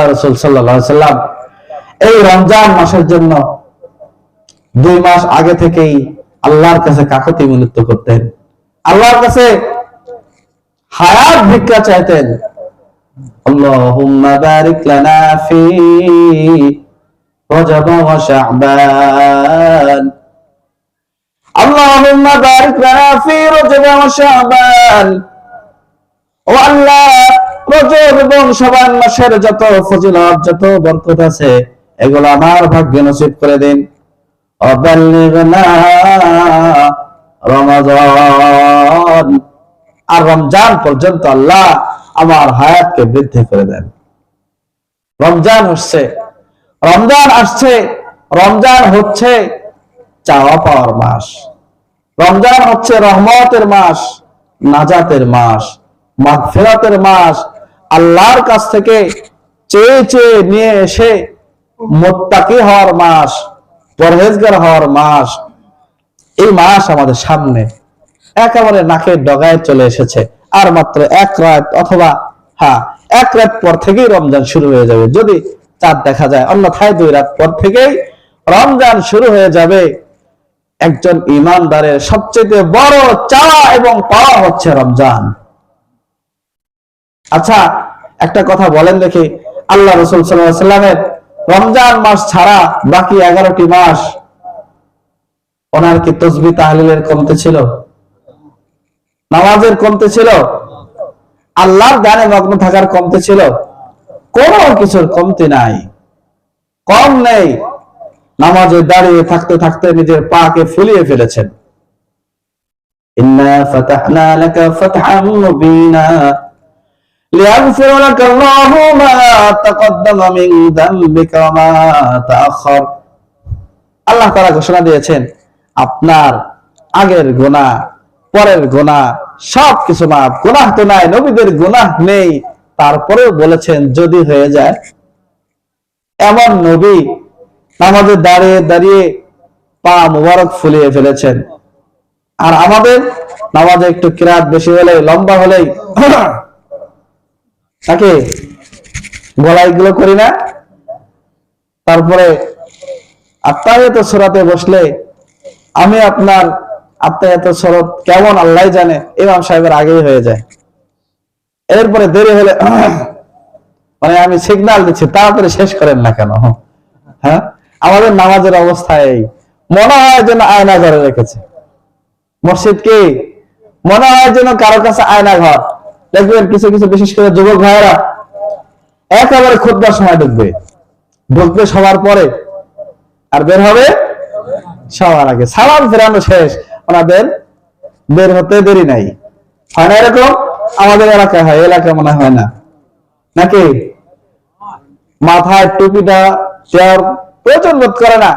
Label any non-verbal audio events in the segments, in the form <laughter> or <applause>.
আল্লাহ রসুল সাল্লাম, এই রমজান মাসের জন্য দুই মাস আগে থেকেই আল্লাহর কাছে কাকতি মিলিত করতেন। আল্লাহর কাছে হায়াত ভিক্ষা চাইতেন। আল্লাহ রজব এবং শাবান মাসের যত ফজিলত, যত বরকত আছে, এগুলো আমার ভাগ্যে নসিব করে দিন। রমাজান আর রমজান পর্যন্ত আল্লাহ আমার হায়াতকে বৃদ্ধি করে দেন। রমজান হচ্ছে, রমজান আসছে, রমজান হচ্ছে চাওয়া পাওয়ার মাস। রমজান হচ্ছে রহমতের মাস, নাজাতের মাস মাস আল্লাহর কাছ থেকে চেয়ে চেয়ে নিয়ে এসে মোত্তাকি হওয়ার মাস, পরহেজগার হওয়ার মাস, এই মাস আমাদের সামনে একেবারে নাকের ডগায় চলে এসেছে। আর মাত্র এক রাত অথবা হ্যাঁ এক রাত পর থেকেই রমজান শুরু হয়ে যাবে। যদি চাঁদ দেখা যায়, অন্যথায় দুই রাত পর থেকেই রমজান শুরু হয়ে যাবে। একজন ইমানদারের সবচেয়ে বড় চাওয়া এবং পাওয়া হচ্ছে রমজান। আচ্ছা একটা কথা বলেন দেখি। আল্লাহ রসুল সাল্লামের রমজান মাস ছাড়া বাকি এগারোটি মাস ওনার কি তসবি তাহলিলের কমতে ছিল? নামাজের কমতে ছিল? আল্লাহর গানে মগ্ন থাকার কমতে ছিল? কোন কিছুর কমতি নাই। কম নেই। নামাজে দাঁড়িয়ে থাকতে থাকতে নিজের পাকে ফুলিয়ে ফেলেছেন। ইন্না ফাতাহনা লাকা ফাতহাম মুবিনা। ليغفر لك الله ما تقدم من ذنبك وما تأخر আল্লাহ তারা ঘোষণা দিয়েছেন আপনার আগের গোনা পরের গোনা সব কিছু মাপ গোনাহ তো নাই নবীদের গোনাহ নেই তারপরেও বলেছেন যদি হয়ে যায় এমন নবী আমাদের দাঁড়িয়ে দাঁড়িয়ে পা মুবারক ফুলিয়ে ফেলেছেন আর আমাদের নামাজে একটু কিরাত বেশি হলে লম্বা হলেই তাকে গুলো করি না। তারপরে আত্মায়ত সরাতে বসলে আমি আপনার আত্মায়ত সরত কেমন আল্লাহ জানে, ইমাম সাহেবের আগেই হয়ে যায়। এরপরে দেরি হলে <clears throat> মানে আমি সিগনাল দিচ্ছি, তাড়াতাড়ি শেষ করেন না কেন? হ্যাঁ? আমাদের নামাজের অবস্থা এই। মনে হয় যেন আয়না ঘরে রেখেছে। মসজিদ কি? মনে হয় যেন কারও কাছে আয়না ঘর। দেখবেন কিছু কিছু বিশেষ করে যুবক ভাইয়েরা একেবারে খুদবার সময় ঢুকবে ঢুকবে সবার পরে। আর বের হবে সবার আগে। সালাম ফেরানো শেষ। ওনাদের বের হতে দেরি নাই। হয় না এরকম? আমাদের এলাকায় হয় এলাকা মনে হয় না। নাকি? মাথায় টুপিটা দেওয়ার প্রয়োজন বোধ করে না।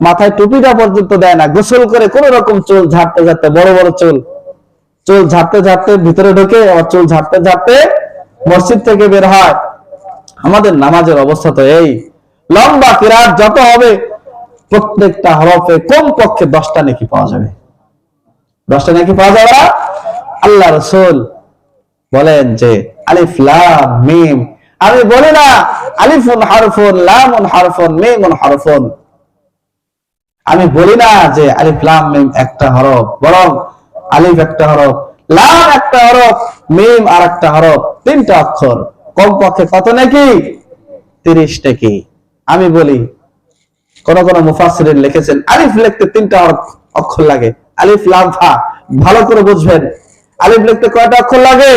মাথায় টুপিটা পর্যন্ত দেয় না। গোসল করে কোন রকম চুল ঝাড়তে ঝাড়তে, বড় বড় চুল। চুল ঝাড়তে ঝাড়তে ভিতরে ঢোকে আবার চুল ঝাড়তে ঝাড়তে মসজিদ থেকে বের হয়। আমাদের নামাজের অবস্থা তো এই। লম্বা কিরাত যত হবে, প্রত্যেকটা হরফে কম পক্ষে দশটা নাকি পাওয়া যাবে। দশটা নাকি পাওয়া যাবে না? আল্লাহ রসুল বলেন যে, আলিফ, লাম, মিম। আমি বলি না, আলিফুন হারফুন, লামুন হারফুন, মিমুন হারফুন। আমি বলি না যে আলিফ, লাম, মিম একটা হরফ, বরং আলিফ একটা হরফ, লাম একটা হরফ, মিম আর একটা হরফ, তিনটা অক্ষর। কমপক্ষে কত নাকি? তিরিশ নাকি। আমি বলি, কোন কোন মুফাসিরিন লিখেছেন, আলিফ লিখতে তিনটা অক্ষর লাগে। আলিফ, লাম, ফা, ভালো করে বুঝবেন। আলিফ লিখতে কয়টা অক্ষর লাগে?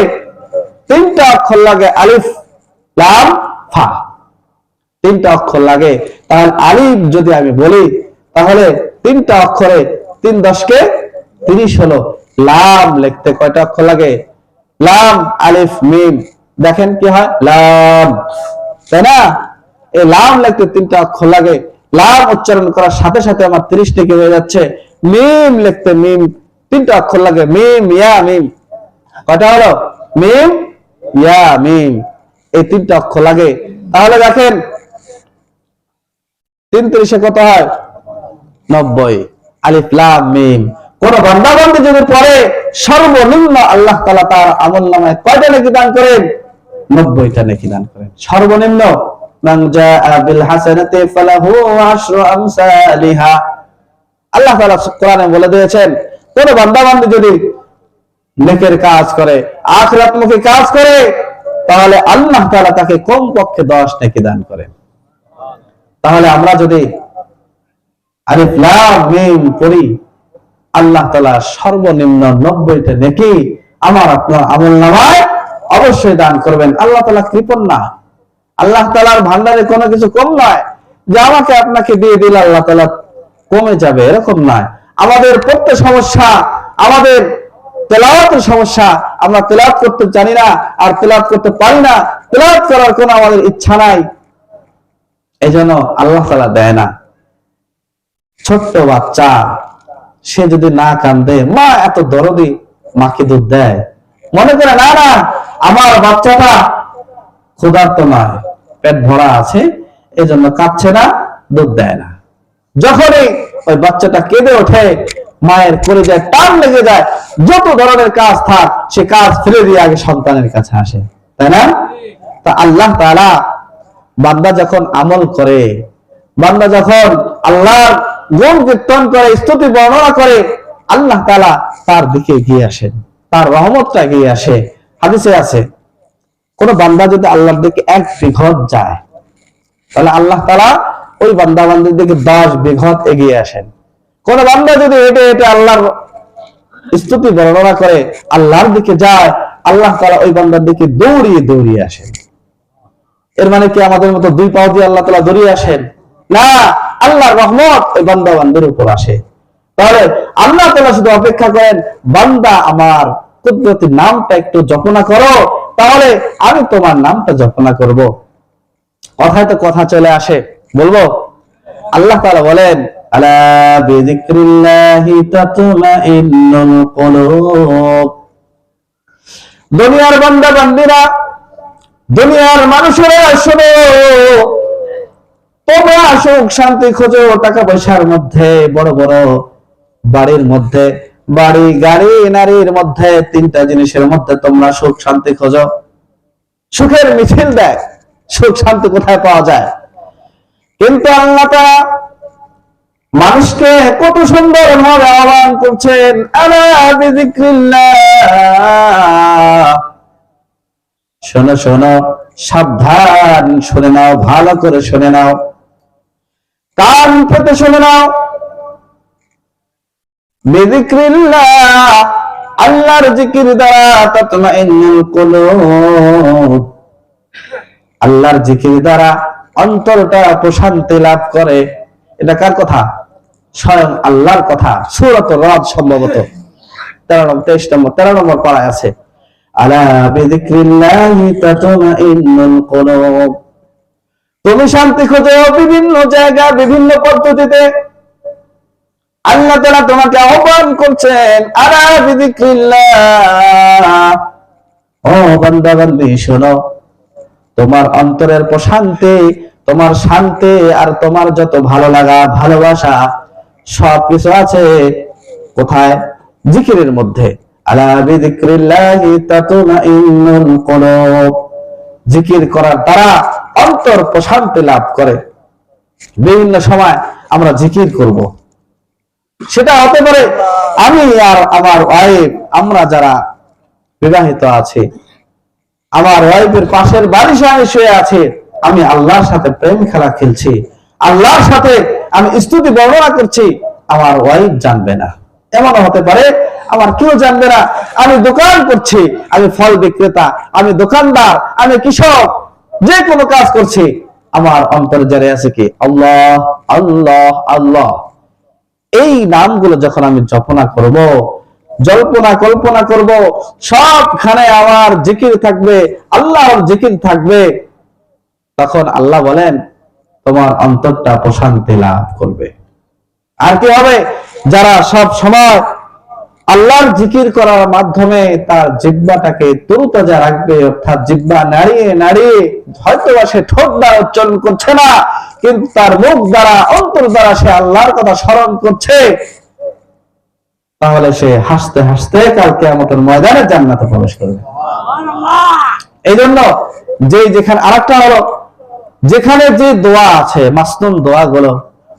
তিনটা অক্ষর লাগে, আলিফ, লাম, ফা। তিনটা অক্ষর লাগে। তাহলে আলিফ যদি আমি বলি, তাহলে তিনটা অক্ষরে তিন দশকে তিরিশ হলো। লাম, লিখতে কয়টা অক্ষর লাগে? লাম, আলিফ, মিম। দেখেন কি হয়? লাম। তাই না? এই লাম লিখতে তিনটা অক্ষর লাগে। লাম উচ্চারণ করার সাথে সাথে আমার তিরিশ থেকে হয়ে যাচ্ছে? মিম লিখতে মিম। তিনটা অক্ষর লাগে। মিম, ইয়া, মিম। কয়টা হলো? মিম, ইয়া, মিম। এই তিনটা অক্ষর লাগে। তাহলে দেখেন, তিন তিরিশে কত হয়? নব্বই। আলিফ, লাম, মিম। কোন বন্দাবন্দি যদি পরে সর্বনিম্ন আল্লাহ তালা তার আমল নামায় কয়টা নাকি দান করেন? নব্বইটা নাকি দান করেন। সর্বনিম্ন, মান আল্লাহ কোরআনে বলে দিয়েছেন, কোন বান্দা বান্দি যদি নেকের কাজ করে, আখিরাতমুখী কাজ করে, তাহলে আল্লাহ তাআলা তাকে কমপক্ষে 10 নেকি দান করেন। তাহলে আমরা যদি লাম মিম পড়ি আল্লাহ তাআলা সর্বনিম্ন 90টা নেকি আমার আপনার আমল নামায় অবশ্যই দান করবেন। আল্লাহ তাআলা কৃপণ না। আল্লাহ তাআলার ভান্ডারে কোনো কিছু কম নয়। যে আমাকে আপনাকে দিয়ে দিলে আল্লাহ তাআলা কমে যাবে, এরকম নয়। আমাদের প্রত্যেক সমস্যা, আমাদের তেলাওয়াতের সমস্যা, আমরা তেলাওয়াত করতে জানি না আর তেলাওয়াত করতে পারি না। তেলাওয়াত করার কোনো আমাদের ইচ্ছা নাই। এই জন্য আল্লাহ তালা দেয় না। ছোট্ট বাচ্চা সে যদি না কান্দে, মা এত দরদি মাকে দুধ দেয়। মনে করে, না না, আমার বাচ্চাটা ক্ষুধার্ত নয়, পেট ভরা আছে, এজন্য কাঁদছে না, দুধ দেয় না। যখনই ওই বাচ্চাটা কেঁদে ওঠে, মায়ের করে যায় টান লেগে যায়, যত ধরনের কাজ থাক, সে কাজ ফেলে দিয়ে আগে সন্তানের কাছে আসে। তাই না? তা আল্লাহ তারা বান্দা যখন আমল করে, বান্দা যখন আল্লাহর গুণ কীর্তন করে, স্তুতি বর্ণনা করে, আল্লাহ তাআলা তার দিকে এগিয়ে আসেন, তার রহমতটা এগিয়ে আসে। হাদিসে আছে, কোন বান্দা যদি আল্লাহর দিকে এক বিঘত যায়, তাহলে আল্লাহ তাআলা ওই বান্দা বান্দির দিকে দশ বিঘত এগিয়ে আসেন। কোন বান্দা যদি হেঁটে হেঁটে আল্লাহর স্তুতি বর্ণনা করে, আল্লাহর দিকে যায়, আল্লাহ তালা ওই বান্দার দিকে দৌড়িয়ে দৌড়িয়ে আসেন। এর মানে কি আমাদের মতো দুই পাও দিয়ে আল্লাহ তালা দৌড়িয়ে আসেন? না, আল্লাহর রহমত বান্দা বান্দির উপর আসে। তাহলে আল্লাহ তাআলা শুধু অপেক্ষা করেন, বান্দা আমার কুদরতির নামটা একটু জপনা করো, তাহলে আমি তোমার নামটা জপনা করব। কথায় তো কথা চলে আসে, বলব? আল্লাহ তাআলা বলেন দুনিয়ার বান্দা বান্দিরা দুনিয়ার মানুষেরা শোনো সুখ, শান্তি খোঁজো টাকা পয়সার মধ্যে, বড় বড় বাড়ির মধ্যে, বাড়ি, গাড়ি, নারীর মধ্যে, তিনটা জিনিসের মধ্যে তোমরা সুখ, শান্তি খোঁজো। সুখের মিছিল দেয় সুখ, শান্তি কোথায় পাওয়া যায়। কিন্তু আল্লাহ মানুষকে কত সুন্দর ভাবে আহ্বান করছেন শোনো শোনো, সাবধান, শুনে নাও, ভালো করে শুনে নাও। কান পেতে শুনে নাও। আল্লাহর জিকির দ্বারা আল্লাহর জিকির দ্বারা অন্তরটা প্রশান্তি লাভ করে। এটা কার কথা? স্বয়ং আল্লাহর কথা। সুরত রদ সম্ভবত। তেরো নম্বর, তেইশ নম্বর, তেরো নম্বর পড়ায় আছে। আলা বিযিকরিল্লাহি তাতমাইন্নুল কুলুব। তুমি শান্তি খোঁজো বিভিন্ন জায়গা, বিভিন্ন পদ্ধতিতে। আল্লাহ তাআলা তোমাকে আহ্বান করছেন শোনো, তোমার অন্তরের প্রশান্তি, তোমার শান্তি আর তোমার যত ভালো লাগা, ভালোবাসা সবকিছু আছে কোথায়? জিকিরের মধ্যে। আলা বিযিকরিল্লাহি তাতমাইন্নুল কুলুব। জিকির করার দ্বারা অন্তর প্রশান্তি লাভ করে। বিভিন্ন সময় আমরা জিকির করব। সেটা হতে পারে আমি আর আমার ওয়াইফ আমরা যারা বিবাহিত আছি, আমার ওয়াইফের পাশের বাড়ি সামনে শুয়ে আছে, আমি আল্লাহর সাথে প্রেম খেলা খেলছি, আল্লাহর সাথে আমি স্তুতি বর্ণনা করছি, আমার ওয়াইফ জানবে না। এমন হতে পারে, আমার কেউ জানবে না, আমি দোকান করছি, আমি ফল বিক্রেতা, আমি দোকানদার, আমি কৃষক যে কোনো কাজ করছি, আমার অন্তরে জারে আছে কি? আল্লাহ আল্লাহ আল্লাহ। এই নামগুলো যখন আমি জপনা করব, জল্পনা, কল্পনা করব, সবখানে আমার জিকির থাকবে, আল্লাহর জিকির থাকবে, তখন আল্লাহ বলেন, তোমার অন্তরটা প্রশান্তি লাভ করবে। আর কি হবে? যারা সব সময় আল্লাহর জিকির করার মাধ্যমে তার জিব্বাটাকে তরুতাজা রাখবে অর্থাৎ জিব্বা নাড়িয়ে নাড়িয়ে হয়তো সে ঠোঁট দ্বারা উচ্চারণ করছে না কিন্তু তার মুখ দ্বারা অন্তর দ্বারা সে আল্লাহর কথা স্মরণ করছে। তাহলে সে হাসতে হাসতে কালকে আমাদের ময়দানে জান্নাতে প্রবেশ করবে। এই জন্য যে যেখানে আরেকটা হলো যেখানে যে দোয়া আছে মাসনুন দোয়া গুলো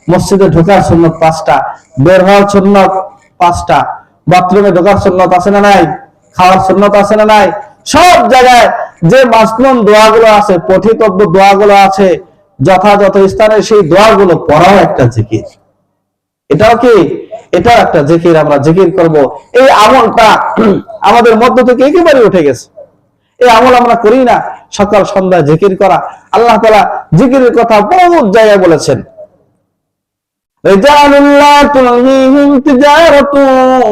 মসজিদে ঢোকার সুন্নত পাঁচটা বের হওয়ার সুন্নত পাঁচটা বাথরুমে ঢোকার সুন্নত আছে না নাই? খাওয়ার সুন্নত আছে না নাই? সব জায়গায় যে মাসনুন দোয়াগুলো আছে, পঠিতব্য দোয়াগুলো আছে, যথাযথ স্থানে সেই দোয়াগুলো পড়াও একটা জিকির। এটাও কি? এটাও একটা জিকির, আমরা জিকির করব। এই আমলটা <clears throat> আমাদের মধ্য থেকে একেবারে উঠে গেছে। এই আমল আমরা করি না। সকাল সন্ধ্যা জিকির করা। আল্লাহ তালা জিকিরের কথা বহু জায়গায় বলেছেন। رجال لا تلهيهم تجارة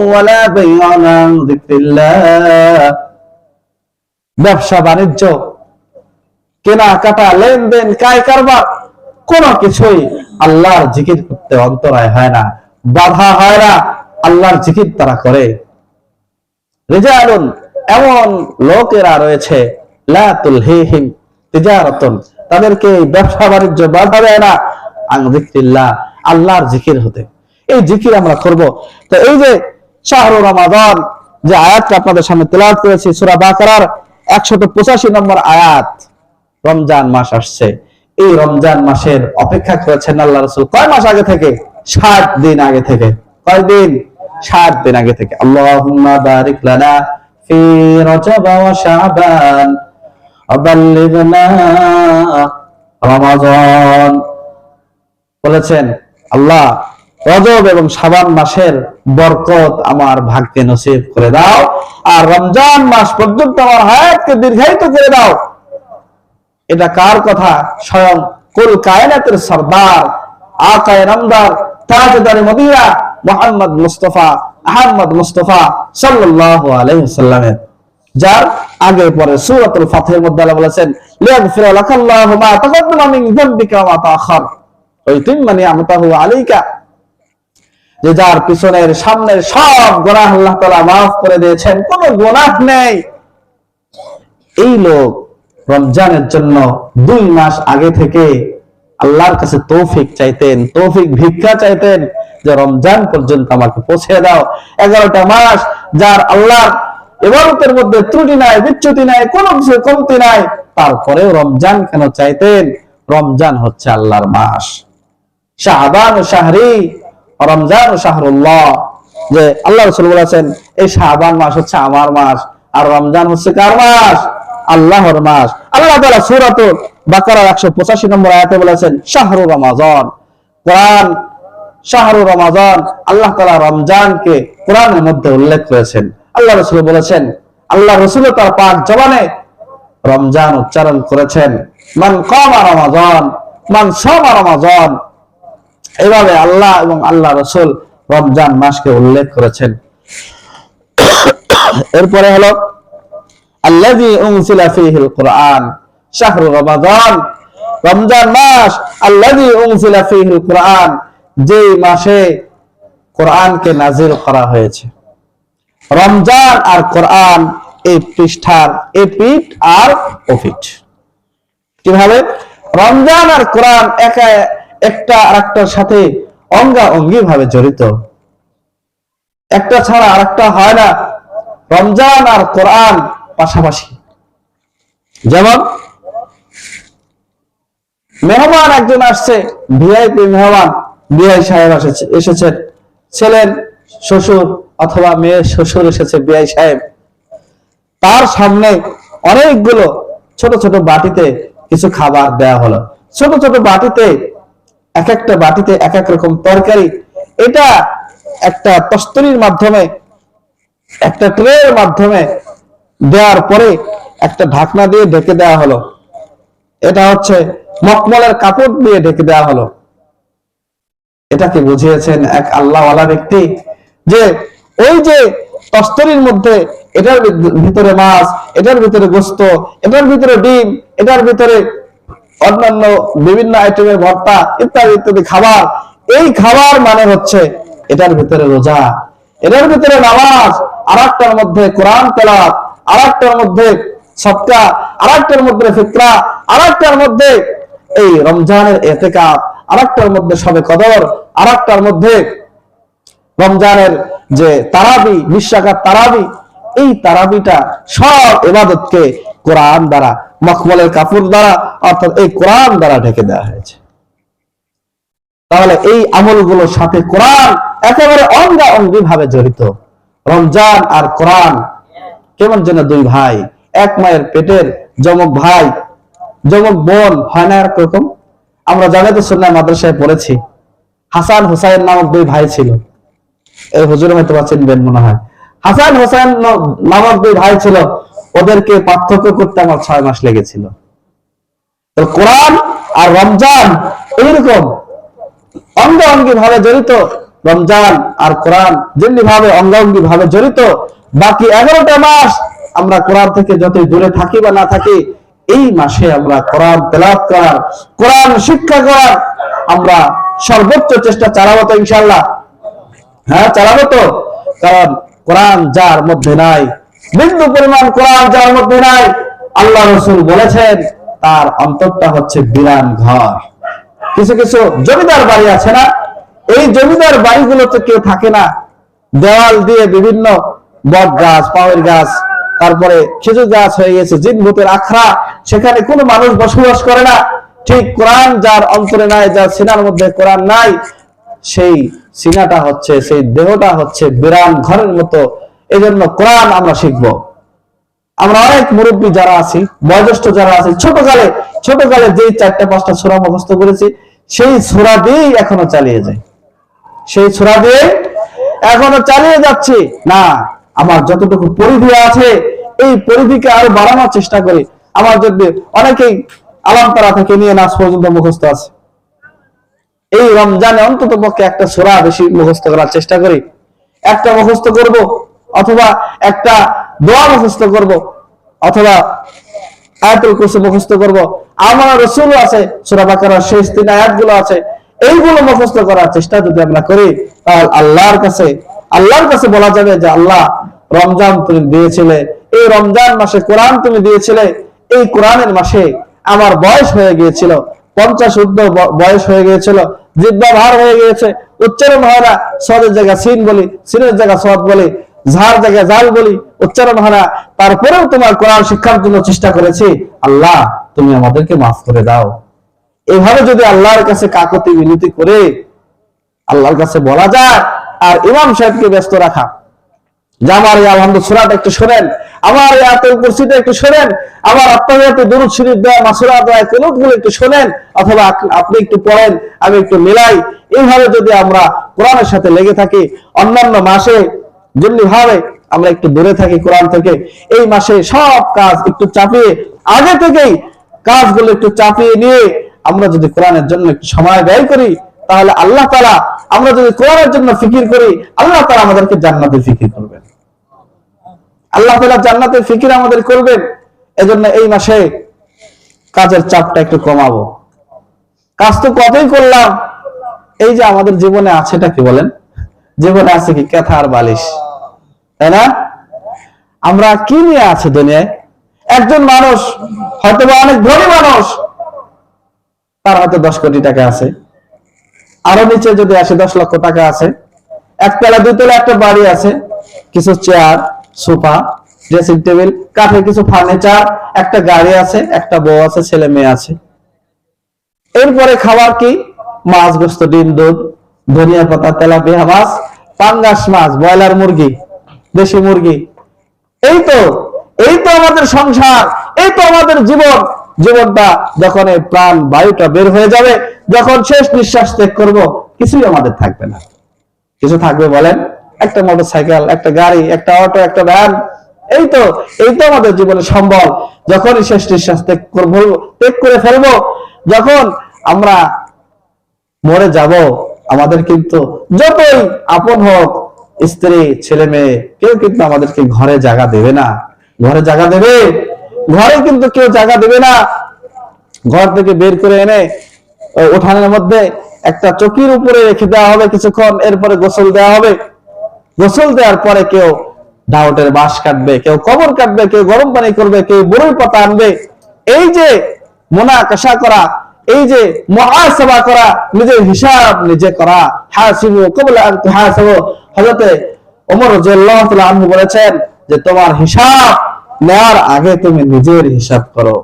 ولا بيع عن ذكر الله ব্যবসা বাণিজ্য কেনা কাটা লেনদেন কায় কারবার কোন কিছুই আল্লাহর জিকির করতে অন্তরায় হয় না বাধা হয় না আল্লাহর জিকির তারা করে রেজালুন এমন লোকেরা রয়েছে লা তুলহিহিম তিজারাতুন তাদেরকে এই ব্যবসা বাণিজ্য বাধা দেয় না আন যিকরিল্লাহ আল্লাহর জিকির হতে। এই জিকির আমরা করব। তো এই যে শাহরু রমাদান যে আয়াতটা আপনাদের সামনে তেলাওয়াত করেছি, সূরা বাকারার 185 নম্বর আয়াত, রমজান মাস আসছে। এই রমজান মাসের অপেক্ষা করেছেন আল্লাহ রাসূল কয় মাস আগে থেকে? 60 দিন আগে থেকে। কয় দিন? 60 দিন আগে থেকে। আল্লাহুম্মা বারিক লানা ফি রজব ওয়া শাবান আবাল্লিগনা রমাদান। বলেছেন আল্লাহ রজব এবং শাবান মাসের বরকত আমার ভাগ্যে নসিব করে দাও। আর রমজান মাস পর্যন্ত আমার হায়াতকে দীর্ঘায়িত করে দাও। এটা কার কথা? স্বয়ং কুল কায়নাতের সর্দার আকায় নামদার, তাজদার Medina, Muhammad Mustafa Ahmad Mustafa সাল্লাল্লাহু আলাইহি সাল্লামের যার আগে পরে সূরাতুল ফাতহের মধ্যে আল্লাহ বলেছেন, লিয়াগফিরা লাকাল্লাহু মা তাকাদ্দামা মিন যামবিকা ওয়া তাআখার। মানে যে যার পিছনের সামনের সব গুনাহ আল্লাহ তাআলা মাফ করে দিয়েছেন, কোনো গুনাহ নেই। এই লোক রমজানের জন্য দুই মাস আগে থেকে আল্লাহর কাছে তৌফিক চাইতেন, তৌফিক ভিক্ষা চাইতেন, যে রমজান পর্যন্ত আমাকে পৌঁছে দাও। এগারোটা মাস যার আল্লাহর এবারতের মধ্যে ত্রুটি নাই, বিচ্যুতি নাই, কোনো কিছু কমতি নাই, তারপরেও রমজান কেন চাইতেন? রমজান হচ্ছে আল্লাহর মাস। শাহবান শাহরি, রমজান ও শাহরুল্লাহ। যে আল্লাহ রসুল বলেছেন, এই শাহবান মাস হচ্ছে আমার মাস, আর রমজান হচ্ছে কার মাস? আল্লাহর মাস। আল্লাহ তালা সুরাত বাকারার একশো পঁচাশি নম্বর আয়াতে বলেছেন, শাহরু রমাজন। কোরআন, শাহরু রমাজন, আল্লাহ তালা রমজানকে কোরআনের মধ্যে উল্লেখ করেছেন। আল্লাহ রসুল বলেছেন আল্লাহ রসুল তার পাক জবানে রমজান উচ্চারণ করেছেন। মান কমা রমাজন, মান সমা রমাজন এভাবে আল্লাহ এবং আল্লাহ রসুল রমজান মাসকে উল্লেখ করেছেন। এরপরে হলো, আল্লাযী উনজিলা ফীহিল কুরআন শাহরু রমাদান। রমজান মাস, আল্লাযী উনজিলা ফীহিল কুরআন যেই মাসে কোরআনকে নাজিল করা হয়েছে। রমজান আর কোরআন এই পৃষ্ঠার এই পিঠ আর ওপিঠ কীভাবে? রমজান আর কোরআন একা একটা আরেকটার সাথে অঙ্গা অঙ্গি ভাবে জড়িত। একটা ছাড়া আরেকটা হয় না। রমজান আর কোরআন পাশাপাশি। যেমন, মেহমান একজন আসছে, ভিআইপি মেহমান, বিআই সাহেব এসেছে এসেছেন। ছেলের শ্বশুর অথবা মেয়ের শ্বশুর এসেছে, বিআই সাহেব। তার সামনে অনেকগুলো ছোট ছোট বাটিতে কিছু খাবার দেয়া হলো। ছোট ছোট বাটিতে এক একটা বাটিতে এক এক রকম তরকারি। এটা একটা তস্তরির মাধ্যমে, একটা ট্রের মাধ্যমে দেওয়ার পরে একটা ঢাকনা দিয়ে ঢেকে দেওয়া হলো। এটা হচ্ছে মকমলের কাপড় দিয়ে ঢেকে দেওয়া হলো। এটাকে বুঝিয়েছেন এক আল্লাহওয়ালা ব্যক্তি যে ওই যে তস্তরির মধ্যে এটার ভিতরে মাছ, এটার ভিতরে গোস্ত, এটার ভিতরে ডিম, এটার ভিতরে অন্যান্য বিভিন্ন আইটেমের ভর্তা ইত্যাদি ইত্যাদি খাবার। এই খাবার মানে হচ্ছে এটার ভিতরে রোজা। এটার ভিতরে নামাজ আর একটার মধ্যে কোরআন তেলাত আর একটার মধ্যে সবকা আর একটার মধ্যে ফিকরা আর একটার মধ্যে এই রমজানের এতেকাপ আর একটার মধ্যে সবে কদর আর একটার মধ্যে রমজানের যে তারাবি বিশ্বাকার তারাবি, এই তারাবিটা সব এবাদতকে কোরআন দ্বারা মখমলের কাপড় দ্বারা, অর্থাৎ এই কোরআন দ্বারা ঢেকে দেওয়া হয়েছে। তাহলে এই আমলগুলোর সাথে কোরআন একেবারে অঙ্গা অঙ্গি ভাবে জড়িত। রমজান আর কোরআন কেমন যেন দুই ভাই, এক মায়ের পেটের যমক ভাই, যমক বোন, হয় না এরকম? আমরা জানাতে সুন্নাহ মাদ্রাসায় পড়েছি। হাসান হুসাইন নামক দুই ভাই ছিল। এই হুজুর হয়তো চিনবেন মনে হয়। হাসান হোসেন নামক দুই ভাই ছিল। ওদেরকে পার্থক্য করতে আমার ছয় মাস লেগেছিল। কোরআন আর রমজান এইরকম অঙ্গ অঙ্গি ভাবে জড়িত। রমজান আর কোরআন যেমনি ভাবে অঙ্গাঙ্গি ভাবে জড়িত, বাকি এগারোটা মাস আমরা কোরআন থেকে যতই দূরে থাকি বা না থাকি, এই মাসে আমরা কোরআন তেলাওয়াত করার, কোরআন শিক্ষা করার আমরা সর্বোচ্চ চেষ্টা চালাবো তো ইনশাল্লাহ হ্যাঁ চালাবো তো। কারণ কোরআন যার মধ্যে নাই বিন্দু পরিমাণ কোরআন যার মধ্যে নাই, আল্লাহ রসুল বলেছেন, তার অন্তরটা হচ্ছে বিরান ঘর। কিছু কিছু জমিদার বাড়ি আছে না, এই জমিদার বাড়িগুলোতে কেউ থাকে না। দেওয়াল দিয়ে বিভিন্ন বট গাছ, পাওয়ের গাছ, তারপরে খেজুর গাছ হয়ে গেছে জিন ভূতের আখড়া, সেখানে কোনো মানুষ বসবাস করে না। ঠিক কোরআন যার অন্তরে নাই, যার সিনার মধ্যে কোরআন নাই, সেই সিনাটা হচ্ছে, সেই দেহটা হচ্ছে বিরান ঘরের মতো এজন্য কোরআন আমরা শিখব। আমরা অনেক মুরব্বী যারা আছি, বয়োজ্যেষ্ঠ যারা আছি, ছোটকালে ছোটকালে যেই চারটা, পাঁচটা ছোড়া মুখস্থ করেছি, সেই ছোড়া দিয়েই এখনও চালিয়ে যায় সেই ছোড়া দিয়ে এখনও চালিয়ে যাচ্ছি। না, আমার যতটুকু পরিধি আছে, এই পরিধিকে আরও বাড়ানোর চেষ্টা করি। আমার যদি অনেকেই আলামতারা থেকে নিয়ে নাচ পর্যন্ত মুখস্থ আছে। এই রমজানে অন্তত পক্ষে একটা সোরা বেশি মুখস্থ করার চেষ্টা করি। একটা মুখস্থ করব অথবা একটা দোয়া মুখস্থ করব, অথবা আয়াতুল কুরসি মুখস্থ করব। আমার রসুল আছে, সূরা বাকারার শেষ তিন আয়াতগুলো আছে, এইগুলো মুখস্থ করার চেষ্টা যদি আমরা করি, তাহলে আল্লাহর কাছে আল্লাহর কাছে বলা যাবে যে আল্লাহ রমজান তুমি দিয়েছিলে, এই রমজান মাসে কোরআন তুমি দিয়েছিলে, এই কোরআনের মাসে আমার বয়স হয়ে গিয়েছিল, পঞ্চাশ ব- বয়স হয়ে গিয়েছিল, জিব্বা ভার হয়ে গিয়েছে, উচ্চারণ হয় না, সদের জায়গা সিন বলি, সিনের জায়গা সদ বলি ঝাড় জায়গায় জাল বলি, উচ্চারণ না। তারপরেও তোমার কোরআন শিক্ষার জন্য চেষ্টা করেছি। আল্লাহ, তুমি আমাদেরকে মাফ করে দাও। এভাবে যদি আল্লাহর কাছে কাকতি বিনতি করে, আল্লাহর কাছে বলা যায়, আর ইমাম সাহেবকে ব্যস্ত রাখা। যে আমার এই আলহামদুল সুরাটা একটু শোনেন, আমার এই আতে উপস্থিতি একটু শোনেন, আমার একটু দুরুদ শরীফ দেওয়া মাসুরা দেয় কুনুতগুলো একটু শোনেন, অথবা আপনি একটু পড়েন, আমি একটু মিলাই। এইভাবে যদি আমরা কোরআনের সাথে লেগে থাকি, অন্যান্য মাসে যেমনি ভাবে আমরা একটু দূরে থাকি কোরআন থেকে, এই মাসে সব কাজ একটু চাপিয়ে, আগে থেকেই কাজগুলো একটু চাপিয়ে নিয়ে আমরা যদি কোরআনের জন্য একটু সময় ব্যয় করি, তাহলে আল্লাহ তালা আমরা যদি কোরআনের জন্য ফিকির করি, আল্লাহ তালা আমাদেরকে জান্নাতে ফিকির করবেন। আল্লাহ তালা জান্নাতের ফিকির আমাদের করবেন। এজন্য এই মাসে কাজের চাপটা একটু কমাবো। কাজ তো কতই করলাম, এই যে আমাদের জীবনে আছেটা কি বলেন? জীবনে আছে কি? কেথা আর বালিশ। তাই না? আমরা কি নিয়ে আছে দুনিয়ায়? একজন মানুষ হয়তো অনেক ধনী মানুষ, তার হয়তো দশ কোটি টাকা আছে। আরও নিচে যদি আসে, দশ লক্ষ টাকা আছে। একতলা দুতলা একটা বাড়ি আছে। কিছু চেয়ার, সোফা, ড্রেসিং টেবিল, কাঠের কিছু ফার্নিচার, একটা গাড়ি আছে, একটা বউ আছে, ছেলে মেয়ে আছে। এরপরে খাবার কি? মাছ, গোস্ত, ডিম, দুধ, ধনিয়া পাতা, তেলাপিয়া মাছ, পাঙ্গাস মাছ, ব্রয়লার মুরগি। দেশি মুরগি। এই তো এই তো আমাদের সংসার, এই তো আমাদের জীবন। জীবনটা যখন এই প্রাণ বায়ুটা বের হয়ে যাবে, যখন শেষ নিঃশ্বাস ত্যাগ করব, কিছুই আমাদের থাকবে না। কিছু থাকবে বলেন? একটা মোটর সাইকেল একটা গাড়ি, একটা অটো, একটা ভ্যান। এই তো এই তো আমাদের জীবনে সম্বল। যখনই শেষ নিঃশ্বাস ত্যাগ করব, ত্যাগ করে ফেলব, যখন আমরা মরে যাব, আমাদের কিন্তু যতই আপন হোক স্ত্রী, ছেলে, মেয়ে, কেউ কিন্তু আমাদেরকে ঘরে জায়গা দেবে না। ঘরে জায়গা দেবে? ঘরে কিন্তু কেউ জায়গা দেবে না। ঘর থেকে বের করে এনে উঠানের মধ্যে একটা চকির উপরে রেখে দেওয়া হবে কিছুক্ষণ, এরপরে গোসল দেওয়া হবে। গোসল দেওয়ার পরে কেউ ডাউটের বাঁশ কাটবে, কেউ কবর কাটবে, কেউ গরম পানি করবে, কেউ বড়ই পাতা আনবে। এই যে মোনা কাশা করা, এই যে মহাসভা করা, নিজের হিসাব নিজে করা। হাসিবু কবলা আন হযরতে ওমর রাদিয়াল্লাহু তাআলা আনহু বলেছেন যে, তোমার হিসাব নেওয়ার আগে তুমি নিজের হিসাব করো।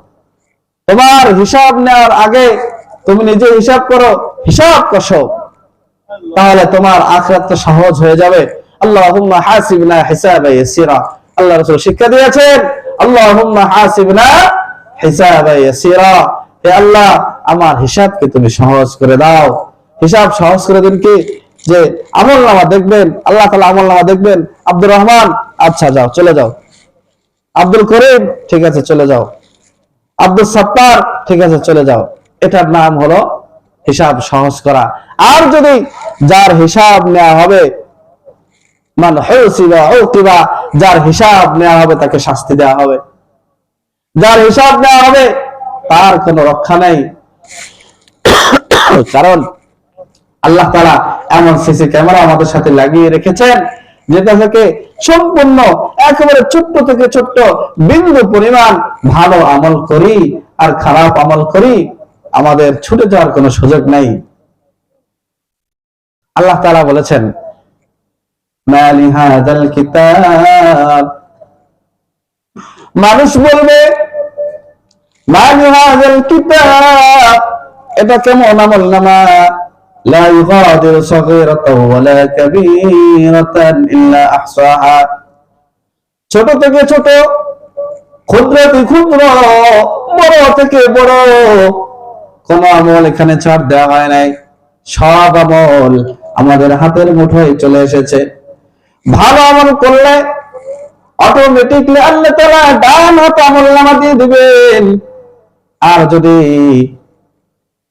তোমার হিসাব নেওয়ার আগে তুমি নিজে হিসাব করো, হিসাব কষো। তাহলে তোমার আখরাত সহজ হয়ে যাবে। আল্লাহুম্মা হাসিবনা আল্লাহ রাসূল শিক্ষা দিয়েছেন, আল্লাহুম্মা হাসিবনা আল্লাহ, আমার হিসাবকে তুমি সহজ করে দাও। হিসাব সহজ করে দিন কি? যে আমল নামা দেখবেন, আল্লাহ তালা আমল নামা দেখবেন। আব্দুর রহমান আচ্ছা যাও, চলে যাও। আব্দুল করিম, ঠিক আছে, চলে যাও। আব্দুল সত্তার, ঠিক আছে, চলে যাও। এটার নাম হলো হিসাব সহজ করা। আর যদি যার হিসাব নেওয়া হবে, মান উকিবা যার হিসাব নেওয়া হবে, তাকে শাস্তি দেওয়া হবে। যার হিসাব নেওয়া হবে, তার কোনো রক্ষা নেই। কারণ আল্লাহ তারা এমন সিসি ক্যামেরা আমাদের সাথে লাগিয়ে রেখেছেন। যেটা থেকে সম্পূর্ণ, একেবারে ছোট্ট থেকে ছোট্ট বিন্দু পরিমাণ ভালো আমল করি আর খারাপ আমল করি, আমাদের ছুটে যাওয়ার কোনো সুযোগ নাই। আল্লাহ তারা বলেছেন মানুষ বলবে এটা কেমন আমল নামা? لا يغادر صغيرة ولا كبيرة إلا أحصاها ছোট থেকে ছোট ক্ষুদ্র থেকে ক্ষুদ্র বড় থেকে বড় কোন আমল এখানে ছাড় দেওয়া হয় নাই সব আমল আমাদের হাতের মুঠোয় চলে এসেছে ভালো আমল করলে অটোমেটিকলি আল্লাহ তাআলা ডান হাত আমল নামা দিয়ে দিবেন আর যদি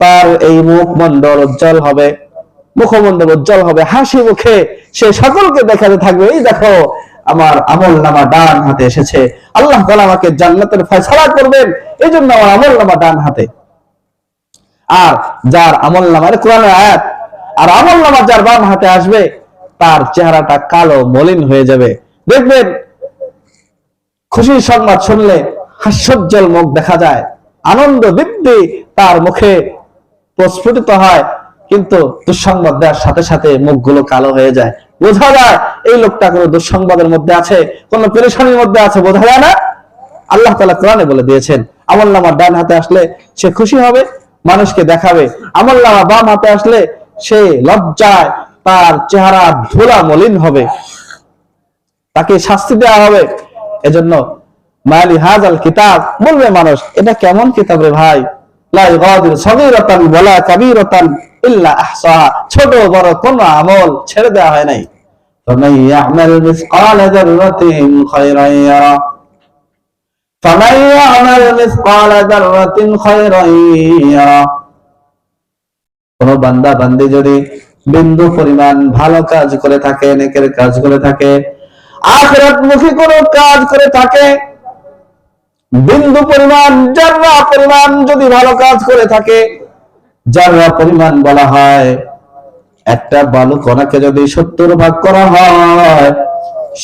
তার এই মুখমণ্ডল উজ্জ্বল হবে মুখমণ্ডল উজ্জ্বল হবে, হাসি মুখে সে সকলকে দেখাতে থাকবে। এই দেখো, আমার আমল নামা ডান হাতে এসেছে। আল্লাহ তাআলা আমাকে জান্নাতের ফয়সালা করবেন। এই জন্য আমার আমল নামা ডান হাতে। আর যার আমল নামার কোরআনের আয়াত, আর আমল নামা যার বাম হাতে আসবে, তার চেহারাটা কালো মলিন হয়ে যাবে। দেখবেন, খুশির সংবাদ শুনলে হাস্যোজ্জ্বল মুখ দেখা যায়। আনন্দ দীপ্তি তার মুখে প্রস্ফুটিত হয়, কিন্তু দুঃসংবাদ দেওয়ার সাথে সাথে মুখগুলো কালো হয়ে যায়। বোঝা যায় এই লোকটা কোনো দুঃসংবাদের মধ্যে আছে, কোন পেরেশানির মধ্যে আছে, বোঝা যায় না? আল্লাহ তালা কোরআনে বলে দিয়েছেন আমল নামা ডান হাতে আসলে সে খুশি হবে, মানুষকে দেখাবে। আমল নামা বাম হাতে আসলে সে লজ্জায় তার চেহারা ধুলা মলিন হবে। তাকে শাস্তি দেওয়া হবে। এজন্য মালি হাজাল কিতাব, বলবে মানুষ, এটা কেমন কিতাব রে ভাই? ছোট, বড় কোন আমল ছেড়ে দেওয়া হয় নাই। কোন বান্দা বান্দি যদি বিন্দু পরিমাণ ভালো কাজ করে থাকে, নেকের কাজ করে থাকে আখ রাত মুখী কোন কাজ করে থাকে বিন্দু পরিমাণ যারা পরিমাণ যদি ভালো কাজ করে থাকে যারা পরিমাণ বলা হয়, একটা বালু কণাকে যদি সত্তর ভাগ করা হয়,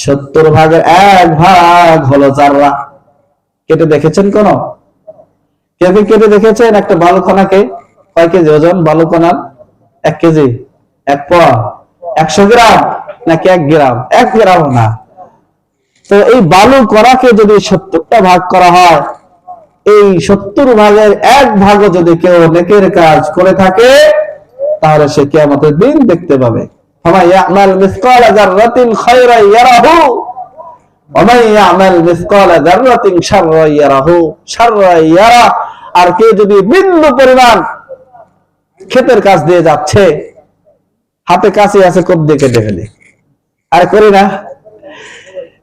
সত্তর ভাগের এক ভাগ হলো যাররা কেটে দেখেছেন কোন? কেউ কেটে দেখেছেন? একটা বালু কণাকে? কয় কেজি ওজন বালু কণার? এক কেজি? এক পোয়া একশো গ্রাম? নাকি এক গ্রাম? এক গ্রাম না। তো এই বালু করাকে যদি সত্তরটা ভাগ করা হয়, এই সত্তর ভাগের এক ভাগও যদি কেউ নেকের কাজ করে থাকে, তাহলে সে কিয়ামতের দিন দেখতে পাবে। আর কে যদি বিন্দু পরিমাণ ক্ষেতের কাজ দিয়ে যাচ্ছে, হাতে কাছে আছে কোপ দিয়ে কেটে আর করি না।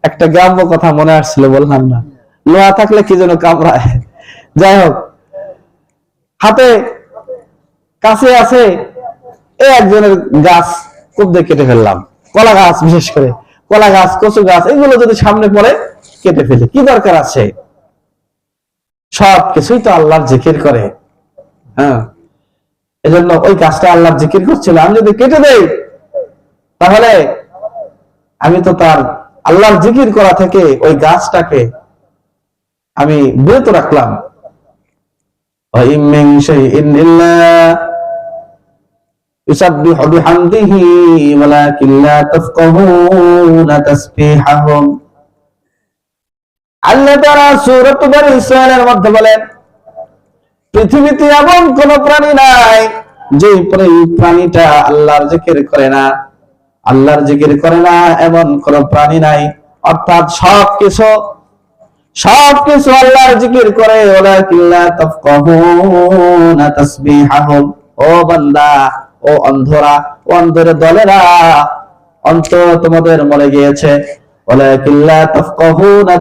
একটা গ্রাম্য কথা মনে আসছিল, বললাম না। লোহা থাকলে কি যেন কামড়ায়। যাই হোক, হাতে কাছে আছে এই একজনের গাছ, খুব দিয়ে কেটে ফেললাম। কলা গাছ বিশেষ করে, কলা গাছ, কচু গাছ, এগুলো যদি সামনে পড়ে, কেটে ফেলে। কি দরকার আছে? সব কিছুই তো আল্লাহর জিকির করে। হ্যাঁ এজন্য ওই গাছটা আল্লাহর জিকির করছিল। আমি যদি কেটে দেই, তাহলে আমি তো তার আল্লাহর জিকির করা থেকে ওই গাছটাকে আমি বিরত রাখলাম। আল্লাহ তারা সুরত ইসরায়েলের মধ্যে বলেন, পৃথিবীতে এমন কোন প্রাণী নাই যে প্রাণীটা আল্লাহর জিকির করে না। আল্লাহর জিকির করে না, এমন কোন প্রাণী নাই। অর্থাৎ সব কিছু সব কিছু আল্লাহর জিকির করে। ওরা কিল্লা তাফকাহুনা তাসবিহাহুম। ও বান্দা, ও অন্ধরা, ও অন্ধের দলেরা অন্ত তোমাদের মনে গিয়েছে। ওলা কিল্লা তাফকাহুনা